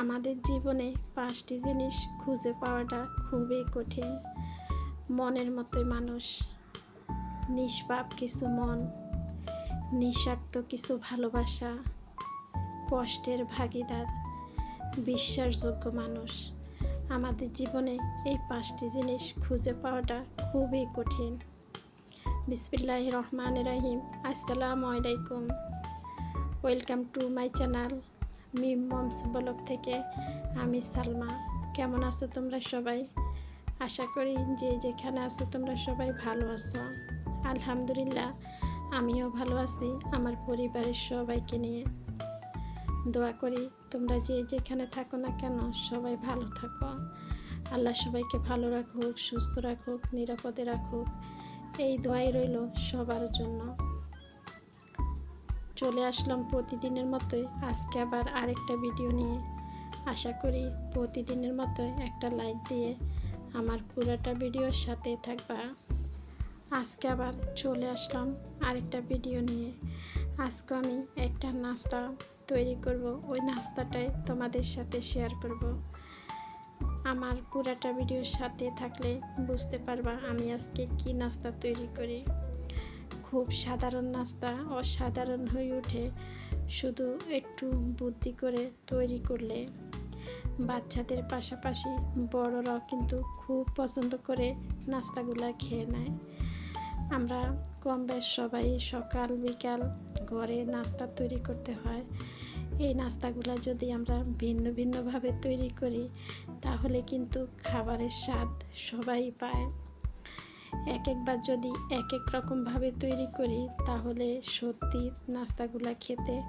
আমাদের জীবনে পাঁচটি জিনিস খুঁজে পাওয়াটা খুবই কঠিন। মনের মতোই মানুষ, নিষ্পাপ কিছু মন, নিঃস্বার্থ কিছু ভালোবাসা, কষ্টের ভাগিদার, বিশ্বাসযোগ্য মানুষ। আমাদের জীবনে এই পাঁচটি জিনিস খুঁজে পাওয়াটা খুবই কঠিন। বিসমিল্লাহ রহমান রাহিম। আসসালামু আলাইকুম। Welcome to my channel Mim moms vlog থেকে আমি সালমা। কেমন আছো তোমরা সবাই? আশা করি যে যেখানে আছো তোমরা সবাই ভালো আছো। আলহামদুলিল্লাহ, আমিও ভালো আছি, আমার পরিবারের সবাইকে নিয়ে। দোয়া করি তোমরা যে যেখানে থাকো না কেন, সবাই ভালো থাকো। আল্লাহ সবাইকে ভালো রাখুক, সুস্থ রাখুক, নিরাপদে রাখুক। এই দোয়াই রইল সবার জন্য। চলে আসলাম প্রতিদিনের মতোই। আজকে আবার আরেকটা ভিডিও নিয়ে। আশা করি প্রতিদিনের মতোই একটা লাইক দিয়ে আমার পুরোটা ভিডিওর সাথে থাকবা। আজকে আবার চলে আসলাম আরেকটা ভিডিও নিয়ে। আজকে আমি একটা নাস্তা তৈরি করব। ওই নাস্তাটাই তোমাদের সাথে শেয়ার করব। আমার পুরাটা ভিডিওর সাথে থাকলে বুঝতে পারবা আমি আজকে কি নাস্তা তৈরি করি। খুব সাধারণ নাস্তা, অসাধারণ হয়ে ওঠে। শুধু একটু বুদ্ধি করে তৈরি করলে। বাচ্চাদের পাশাপাশি বড়রাও কিন্তু খুব পছন্দ করে নাস্তাগুলা খেয়ে নেয়। আমরা কম বেশ সবাই সকাল, বিকাল ঘরে নাস্তা তৈরি করতে হয়। এই নাস্তাগুলো যদি আমরা ভিন্ন ভিন্নভাবে তৈরি করি, তাহলে কিন্তু খাবারের স্বাদ সবাই পায়। এক একবার যদি এক এক রকমভাবে তৈরি করি, তাহলে সত্যি নাস্তাগুলা খেতে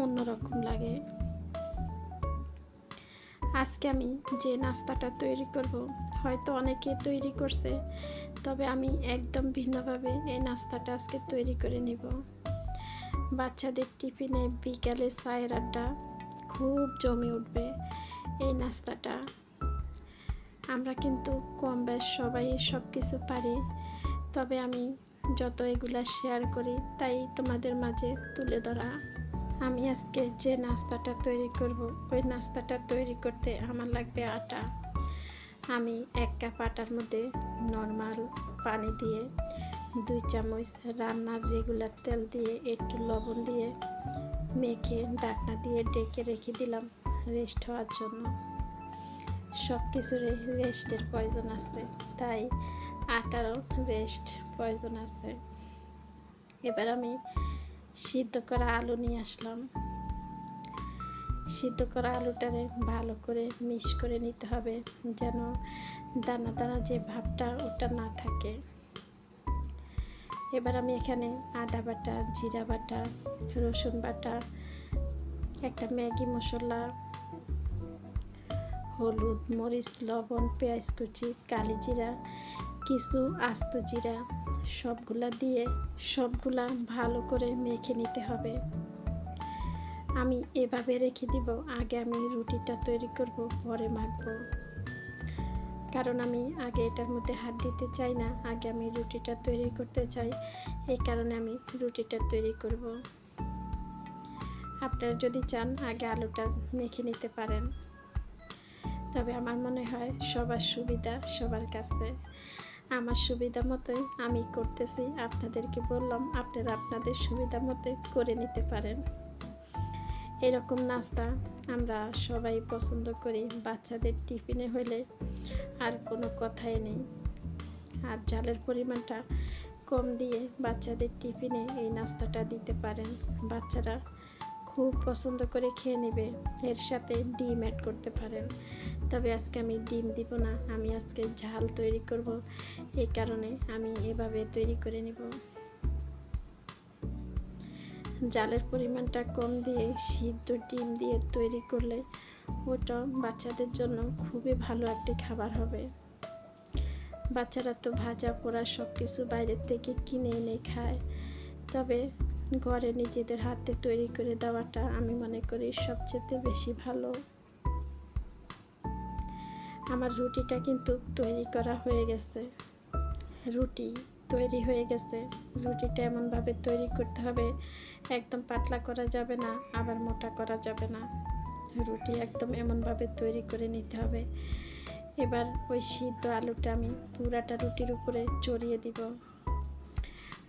অন্যরকম লাগে। আজকে আমি যে নাস্তাটা তৈরি করব, হয়তো অনেকে তৈরি করছে, তবে আমি একদম ভিন্নভাবে এই নাস্তাটা আজকে তৈরি করে নিব। বাচ্চাদের টিফিনে বিকালে চায়ের আড্ডা, খুব জমে উঠবে এই নাস্তাটা। আমরা কিন্তু কম বেশ সবাই সব কিছু পারি। তবে আমি যত এগুলা শেয়ার করি, তাই তোমাদের মাঝে তুলে ধরা। আমি আজকে যে নাস্তাটা তৈরি করব, ওই নাস্তাটা তৈরি করতে আমার লাগবে আটা। আমি এক কাপ আটার মধ্যে নর্মাল পানি দিয়ে, দুই চামচ রান্নার রেগুলার তেল দিয়ে, একটু লবণ দিয়ে, মেখে ডাকনা দিয়ে ডেকে রেখে দিলাম রেস্ট হওয়ার জন্য। সব কিছুরই রেস্টের প্রয়োজন আছে, তাই আটারও রেস্ট প্রয়োজন আছে। এবার আমি সিদ্ধ করা আলু নিয়ে আসলাম। সিদ্ধ করা আলুটারে ভালো করে মিক্স করে নিতে হবে, যেন দানা দানা যে ভাবটা ওটা না থাকে। এবার আমি এখানে আদা বাটা, জিরা বাটা, রসুন বাটা, একটা ম্যাগি মশলা হলুদ, মরিচ, লবণ, পেঁয়াজ কুচি, কালি জিরা, কিছু আস্ত জিরা, সবগুলা দিয়ে সবগুলা ভালো করে মেখে নিতে হবে। আমি এভাবে রেখে দিব, আগে আমি রুটিটা তৈরি করব, পরে মাখবো। কারণ আমি আগে এটার মধ্যে হাত দিতে চাই না, আগে আমি রুটিটা তৈরি করতে চাই এই কারণে আমি রুটিটা তৈরি করব। আপনারা যদি চান, আগে আলুটা মেখে নিতে পারেন। তবে আমার মনে হয় সবার সুবিধা সবার কাছে। আমার সুবিধা মতোই আমি করতেছি, আপনাদেরকে বললাম আপনারা আপনাদের সুবিধা মতোই করে নিতে পারেন। এরকম নাস্তা আমরা সবাই পছন্দ করি, বাচ্চাদের টিফিনে হলে আর কোনো কথাই নেই। আর জালের পরিমাণটা কম দিয়ে বাচ্চাদের টিফিনে এই নাস্তাটা দিতে পারেন। বাচ্চারা খুব পছন্দ করে খেয়ে নেবে। এর সাথে ডিম অ্যাড করতে পারেন। তবে আজকে আমি ডিম দিব না, আমি আজকে ঝাল তৈরি করব। এই কারণে আমি এভাবে তৈরি করে নিব। জালের পরিমাণটা কম দিয়ে সিদ্ধ ডিম দিয়ে তৈরি করলে ওটা বাচ্চাদের জন্য খুবই ভালো একটি খাবার হবে। বাচ্চারা তো ভাজা পোড়া সব কিছু বাইরের থেকে কিনে এনে খায়। তবে ঘরে নিজেদের হাতে তৈরি করে দেওয়াটা আমি মনে করি সবচেয়ে বেশি ভালো। আমার রুটিটা কিন্তু তৈরি করা হয়ে গেছে। রুটি তৈরি হয়ে গেছে। রুটিটা এমনভাবে তৈরি করতে হবে, একদম পাতলা করা যাবে না, আবার মোটা করা যাবে না। রুটি একদম এমনভাবে তৈরি করে নিতে হবে। এবার ওই সিদ্ধ আলুটা আমি পুরাটা রুটির উপরে চড়িয়ে দিব।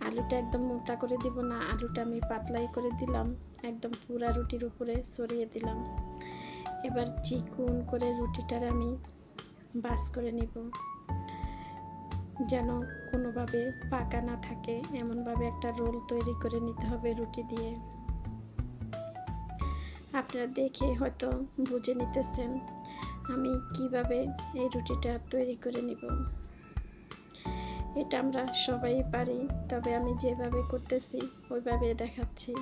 আলুটা একদম মোটা করে দিব না, আলুটা আমি পাতলাই করে দিলাম, একদম পুরা রুটির উপরে সরিয়ে দিলাম। এবার চিকুন করে রুটিটার আমি বাস করে নিব। যেন কোনোভাবে পাকা না থাকে, এমনভাবে একটা রোল তৈরি করে নিতে হবে রুটি দিয়ে। আপনারা দেখে হয়তো বুঝে নিতেছেন আমি কীভাবে এই রুটিটা তৈরি করে নিব। এটা আমরা সবাই পারি, তবে আমি যেভাবে করতেছি, ওইভাবে দেখাচ্ছি।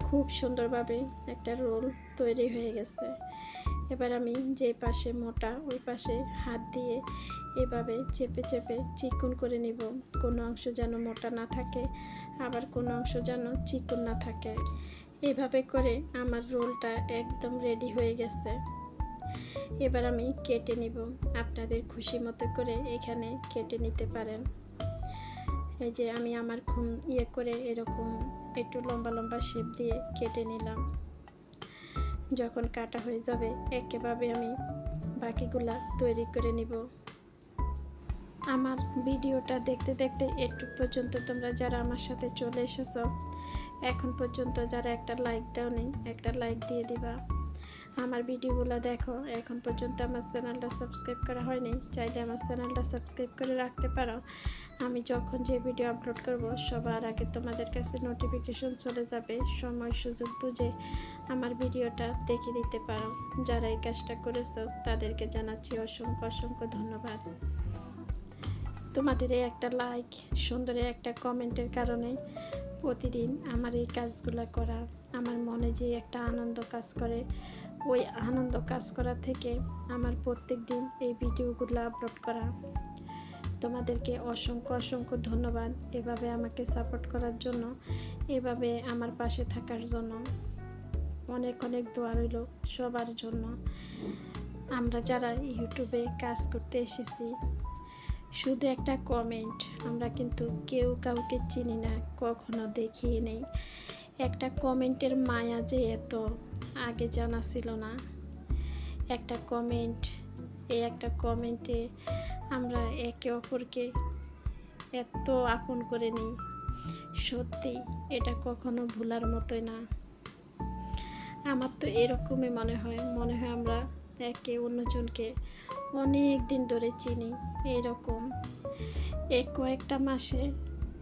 খুব সুন্দরভাবে একটা রোল তৈরি হয়ে গেছে। এবার আমি যে পাশে মোটা, ওই পাশে হাত দিয়ে এভাবে চেপে চেপে চিকন করে নিব। কোনো অংশ যেন মোটা না থাকে, আবার কোনো অংশ যেন চিকন না থাকে। এভাবে করে আমার রোলটা একদম রেডি হয়ে গেছে। এবার আমি কেটে নিব। আপনাদের খুশি মতো করে এখানে কেটে নিতে পারেন। এই যে আমি আমার খুন ইয়ে করে এরকম একটু লম্বা লম্বা শেপ দিয়ে কেটে নিলাম। যখন কাটা হয়ে যাবে একেভাবে আমি বাকিগুলা তৈরি করে নিব। আমার ভিডিওটা দেখতে দেখতে একটু পর্যন্ত তোমরা যারা আমার সাথে চলে এসেছ, এখন পর্যন্ত যারা একটা লাইক দাও নেই একটা লাইক দিয়ে দিবা। আমার ভিডিওগুলো দেখো। এখন পর্যন্ত আমার চ্যানেলটা সাবস্ক্রাইব করা হয়নি, চাইলে আমার চ্যানেলটা সাবস্ক্রাইব করে রাখতে পারো। আমি যখন যে ভিডিও আপলোড করব, সবার আগে তোমাদের কাছে নোটিফিকেশন চলে যাবে, সময় সুযোগ বুঝে আমার ভিডিওটা দেখে দিতে পারো। যারা এই কাজটা করেছ, তাদেরকে জানাচ্ছি অসংখ্য অসংখ্য ধন্যবাদ। তোমাদের এই একটা লাইক সুন্দর একটা কমেন্টের কারণে প্রতিদিন আমার এই কাজগুলো করা, আমার মনে যে একটা আনন্দ কাজ করে ওই আনন্দ কাজ করা থেকে আমার প্রত্যেক দিন এই ভিডিওগুলো আপলোড করা। তোমাদেরকে অসংখ্য অসংখ্য ধন্যবাদ এভাবে আমাকে সাপোর্ট করার জন্য, এভাবে আমার পাশে থাকার জন্য। অনেক অনেক দোয়া রইল সবার জন্য। আমরা যারা ইউটিউবে কাজ করতে এসেছি, শুধু একটা কমেন্ট আমরা কিন্তু কেউ কাউকে চিনি না, কখনো দেখিয়ে নেই। একটা কমেন্টের মায়া যে এত, আগে জানা ছিল না। একটা কমেন্ট, এই একটা কমেন্টে আমরা একে অপরকে এত আপন করে নিই। সত্যি, এটা কখনো ভুলার মতোই না। আমার তো এরকমই মনে হয়। মনে হয় আমরা একে অন্যজনকে অনেক দিন ধরে চিনি এরকম এই কয়েকটা মাসে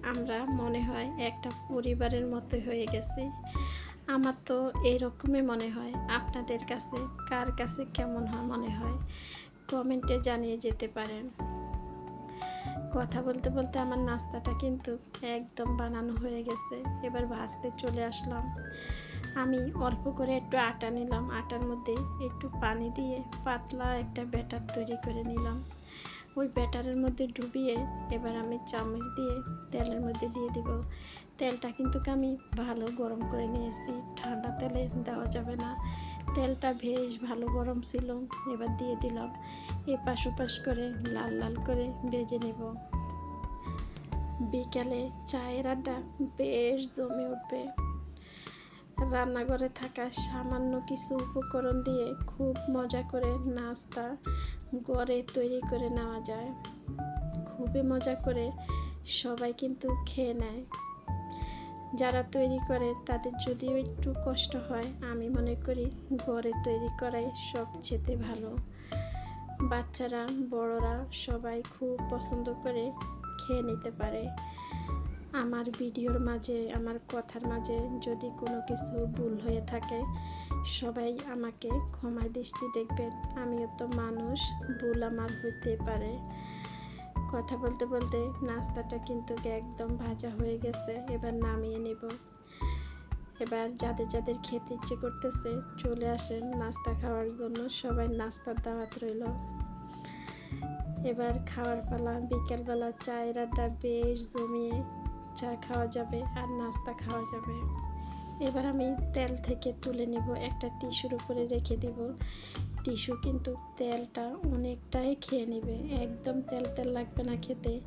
আমরা মনে হয় একটা পরিবারের মতো হয়ে গেছি। আমার তো এইরকমই মনে হয়। আপনাদের কাছে, কার কাছে কেমন হয় মনে হয়? কমেন্টে জানিয়ে যেতে পারেন। কথা বলতে বলতে আমার নাস্তাটা কিন্তু একদম বানানো হয়ে গেছে। এবার ভাজতে চলে আসলাম। আমি অল্প করে একটু আটা নিলাম। আটার মধ্যে একটু পানি দিয়ে পাতলা একটা ব্যাটার তৈরি করে নিলাম। ওই ব্যাটারের মধ্যে ডুবিয়ে এবার আমি চামচ দিয়ে তেলের মধ্যে দিয়ে দিব। তেলটা কিন্তু আমি ভালো গরম করে নিয়েছি। ঠান্ডা তেলে দেওয়া যাবে না। তেলটা বেশ ভালো গরম ছিল, এবার দিয়ে দিলাম। এপাশ ওপাশ করে লাল লাল করে ভেজে নেব। বিকালে চায়ের আড্ডা বেশ জমে উঠবে। রান্নাঘরে থাকা সামান্য কিছু উপকরণ দিয়ে খুব মজা করে নাস্তা গড়ে তৈরি করে নেওয়া যায়। খুবই মজা করে সবাই কিন্তু খেয়ে নেয়। যারা তৈরি করে তাদের যদিও একটু কষ্ট হয়, আমি মনে করি ঘরে তৈরি করাই সবচেয়ে ভালো। বাচ্চারা, বড়রা সবাই খুব পছন্দ করে খেয়ে নিতে পারে। আমার ভিডিওর মাঝে, আমার কথার মাঝে যদি কোনো কিছু ভুল হয়ে থাকে, সবাই আমাকে ক্ষমা দৃষ্টি দেখবেন। আমিও তো মানুষ, ভুল আমার হইতে পারে। কথা বলতে বলতে নাস্তাটা কিন্তু একদম ভাজা হয়ে গেছে, এবার নামিয়ে নেব। এবার যাদের যাদের খেতে ইচ্ছে করতেছে, চলে আসেন নাস্তা খাওয়ার জন্য। সবাই নাস্তার দাওয়াত রইল। এবার খাওয়ার পালা, বিকেলবেলা চায়ের আড্ডা বেশ জমিয়ে চা খাওয়া যাবে আর নাস্তা খাওয়া যাবে। এবার আমি তেল থেকে তুলে নিব, একটা টিস্যুর উপরে রেখে দিব। টিস্যু কিন্তু তেলটা অনেকটাই খেয়ে নেবে, একদম তেল তেল লাগবে না খেতে।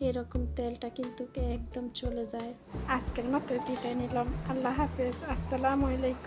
এরকম তেলটা কিন্তু একদম চলে যায়। আজকের মতো বিদায় নিলাম। আল্লাহ হাফেজ। আসসালামু আলাইকুম।